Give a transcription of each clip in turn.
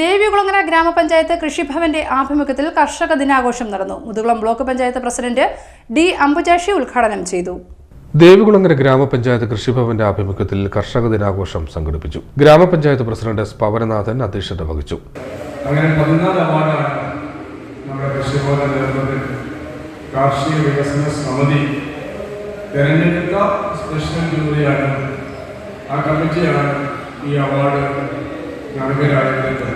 ദേവികുളങ്ങര ഗ്രാമപഞ്ചായത്ത് കൃഷിഭവന്റെ ആഭിമുഖ്യത്തിൽ കർഷക ദിനാഘോഷം നടന്നു. Muthukulam block panchayat president D Ambujakshi ഉദ്ഘാടനം ചെയ്തു. ദേവികുളങ്ങര ഗ്രാമപഞ്ചായത്ത് കൃഷിഭവന്റെ ആഭിമുഖ്യത്തിൽ കർഷക ദിനാഘോഷം സംഘടിപ്പിച്ചു. ഗ്രാമപഞ്ചായത്ത് പ്രസിഡന്റ് എസ് പവനനാഥൻ അധ്യക്ഷത വഹിച്ചു. അങ്ങനെ പതിനാല് അവാർഡാണ് നമ്മുടെ കൃഷിഭവന്റെ നേതൃത്വത്തിൽ കാർഷിക വികസന സമിതി തെരഞ്ഞെടുത്ത സ്പെഷ്യൽ ജൂറിയാണ് ആ കമ്മിറ്റിയാണ് ഈ അവാർഡ് തെരഞ്ഞെടുത്തത്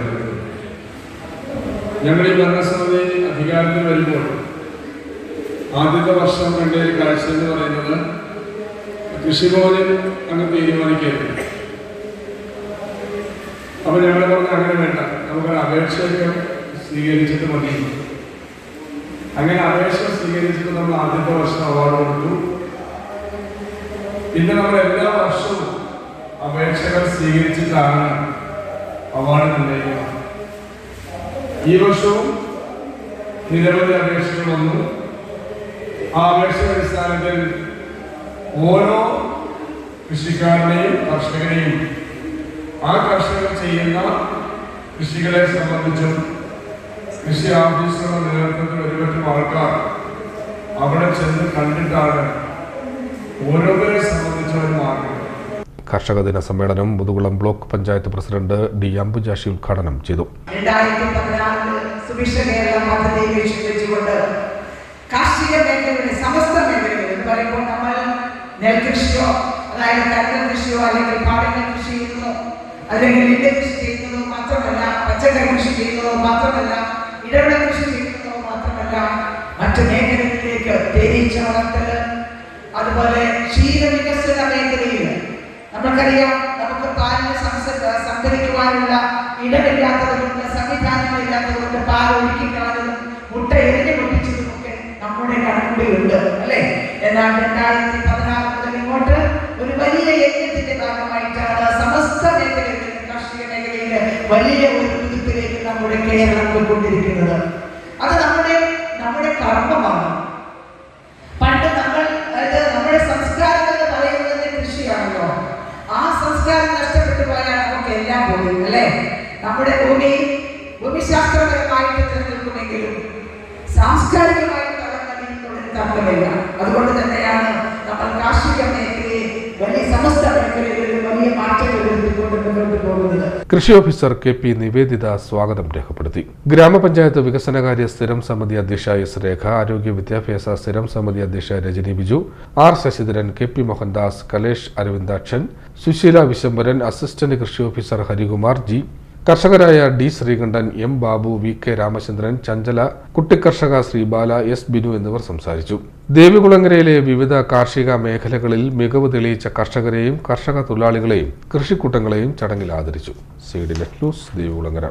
ഞങ്ങൾ ഈ ഭരണസമിതി അധികാരത്തിൽ വരുമ്പോൾ ആദ്യത്തെ വർഷം കണ്ട ഒരു കാഴ്ച എന്ന് പറയുന്നത് കൃഷിഭവനിൽ അങ്ങ് തീരുമാനിക്കരുത് അപ്പൊ ഞങ്ങൾ പറഞ്ഞ അങ്ങനെ വേണ്ട നമുക്കൊരു അപേക്ഷയൊക്കെ സ്വീകരിച്ചിട്ട് മതി. അങ്ങനെ അപേക്ഷ സ്വീകരിച്ചിട്ട് നമ്മൾ ആദ്യത്തെ വർഷം അവാർഡ് കൊടുത്തു. പിന്നെ നമ്മൾ എല്ലാ വർഷവും അപേക്ഷകൾ സ്വീകരിച്ചിട്ടാണ് അവാർഡ് നിർണയിക്കുന്നത് ഈ വർഷവും നിരവധി അപേക്ഷകൾ വന്നു. ആ അപേക്ഷ അടിസ്ഥാനത്തിൽ ഓരോ കൃഷിക്കാരനെയും കർഷകനെയും ആ കർഷകർ ചെയ്യുന്ന കൃഷികളെ സംബന്ധിച്ചും കൃഷി ഓഫീസറുടെ നേതൃത്വത്തിൽ ഒരുപറ്റം ആൾക്കാർ അവിടെ ചെന്ന് കണ്ടിട്ടാണ് ഓരോരുത്തരെ സംബന്ധിച്ചവരും അവർ മാറുന്നത്. കർഷക ദിന സമ്മേളനം Muthukulam block panchayat president D Ambujakshi ഉദ്ഘാടനം ചെയ്തു. രണ്ടായിരത്തി പതിനാറിൽ സുഭിക്ഷ കേരളം പദ്ധതി വെച്ചുകൊണ്ട് കാർഷിക മേഖലയുടെ സമസ്ത മേഖലകൾ എന്ന് പറയുമ്പോൾ നമ്മൾ നെൽകൃഷിയോ അതായത് കരുതൽ കൃഷിയോ അല്ലെങ്കിൽ പാടങ്ങൾ കൃഷി ചെയ്യുന്നതോ അല്ലെങ്കിൽ നെല്ല് കൃഷി ചെയ്യുന്നതോ മാത്രമല്ല പച്ചക്കറി കൃഷി ചെയ്യുന്നതോ മാത്രമല്ല ഇടവിള കൃഷി ചെയ്യുന്നതോ മാത്രമല്ല മറ്റു മേഖലകളിലേക്ക് തേനീച്ച വളർത്തൽ അതുപോലെ ക്ഷീരവികസന മേഖലയിൽ നമുക്കറിയാം നമുക്ക് പാലിന് സംസ- സംഭരിക്കുവാനുള്ള ഇടമില്ലാത്തത് സംവിധാനങ്ങളില്ലാത്തത് കൊണ്ട് പാൽ ഒഴുക്കിക്കാനും മുട്ട എരിഞ്ഞു പൊട്ടിച്ചതുമൊക്കെ നമ്മുടെ കണക്കുകളിലുണ്ട് അല്ലെ? എന്നാൽ രണ്ടായിരത്തി പതിനാറ് മുതൽ ഇങ്ങോട്ട് ഒരു വലിയ യജ്ഞത്തിന്റെ ഭാഗമായിട്ടാണ് സമസ്ത മേഖലകളിലും കാർഷിക മേഖലയിൽ വലിയ ഒരു പുതുപ്പിലേക്ക് നമ്മുടെ കേരളം പോയിക്കൊണ്ടിരിക്കുന്നത്. അത് നമ്മുടെ നമ്മുടെ കർമ്മമാണ്. പണ്ട് നമ്മൾ അതായത് നമ്മുടെ സംസ്കാരം എന്ന് പറയുന്നത് കൃഷിയാണല്ലോ. ആ സംസ്കാരം നഷ്ടപ്പെട്ടു പോയാൽ നമുക്ക് എല്ലാം പോയി അല്ലേ? നമ്മുടെ ഭൂമി ഭൂമിശാസ്ത്രപരമായിട്ട് നിലനിൽക്കുമെങ്കിലും തുടർന്നതിൽ തർക്കമില്ല അതുകൊണ്ട് തന്നെയാണ് നമ്മൾ കാർഷിക മേഖലയെ വലിയ സമസ്ത മേഖലകളിൽ വലിയ മാറ്റങ്ങൾ വരുത്തിക്കൊണ്ട് കൃഷി ഓഫീസർ കെ പി നിവേദിത സ്വാഗതം രേഖപ്പെടുത്തി. ഗ്രാമപഞ്ചായത്ത് വികസനകാര്യ സ്ഥിരം സമിതി അധ്യക്ഷ എസ് രേഖ ആരോഗ്യ വിദ്യാഭ്യാസ സ്ഥിരം സമിതി അധ്യക്ഷ Rajani Biju R Sasidharan K P Mohandas Kalesh Aravindakshan Susheela Vishambaran assistant കൃഷി officer Harikumar G കർഷകരായ D Sreekantan M Babu V K Ramachandran Chanchala കുട്ടിക്കർഷക Sreebala S Binu എന്നിവർ സംസാരിച്ചു. ദേവികുളങ്ങരയിലെ വിവിധ കാർഷിക മേഖലകളിൽ മികവ് തെളിയിച്ച കർഷകരെയും കർഷക തൊഴിലാളികളെയും കൃഷിക്കൂട്ടങ്ങളെയും ചടങ്ങിൽ ആദരിച്ചു. C D net news Devikulangara.